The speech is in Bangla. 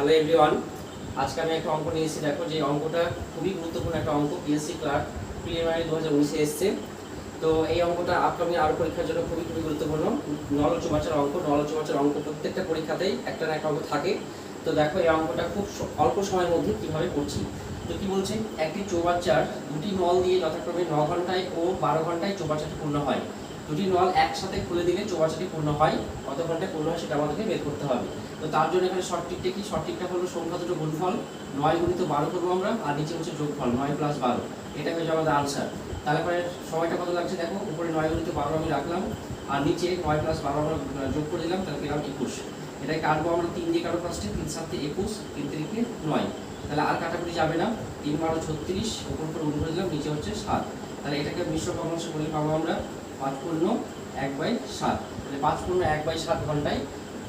হ্যালো এভরিওয়ান আজকে আমি একটা অঙ্ক নিয়েছি দেখো, যে অঙ্কটা খুবই গুরুত্বপূর্ণ একটা অঙ্ক পিএসসি ক্লার্ক প্রিলিমিনারি দু হাজার উনিশে এসছে। তো এই অঙ্কটা আপকামিং আরও পরীক্ষার জন্য খুবই খুবই গুরুত্বপূর্ণ। নল চুবাচার অঙ্ক নল চুবাচার অঙ্ক প্রত্যেকটা পরীক্ষাতেই একটা না একটা অঙ্ক থাকে। তো দেখো, এই অঙ্কটা খুব অল্প সময়ের মধ্যে কীভাবে করছি। তো কি বলছে? একটি চৌবাচ্চার দুটি নল দিয়ে যথাক্রমে ন ঘন্টায় ও বারো ঘন্টায় চৌবাচ্চাটি পূর্ণ হয়। দুটি নল একসাথে খুলে দিলে চৌবাচ্চাটি পূর্ণ হয় কত ঘন্টায় পূর্ণ হয় সেটা আমাদেরকে বের করতে হবে। তো তার জন্য এখানে টিকটা কি টিকটা হলো সংখ্যা দুটো গুণফল, নয় গুণিত বারো করব আমরা, আর নিচে হচ্ছে যোগফল, নয় প্লাস বারো। এটা হয়ে আমাদের আনসার তাহলে পরে সময়টা কত লাগছে দেখো? উপরে নয় গুণিত বারো আমি রাখলাম, আর নিচে নয় প্লাস বারো আমরা যোগ করে দিলাম, তাহলে পেলাম একুশ। এটাই কাটবো আমরা তিন দিয়ে কাটো ফার্স্টে তিন সাতে একুশ, তিন তারিখে নয়। তাহলে আর কাটাকুটি যাবে না, তিন বারো ছত্রিশ, উপর উপর গুণ করে দিলাম, নিচে হচ্ছে সাত। তাহলে এটাকে মিশ্র কমাংশ বলে পাবো আমরা পাঁচ পূর্ণ এক বাই সাত। তাহলে পাঁচ পূর্ণ এক বাই সাত ঘন্টায়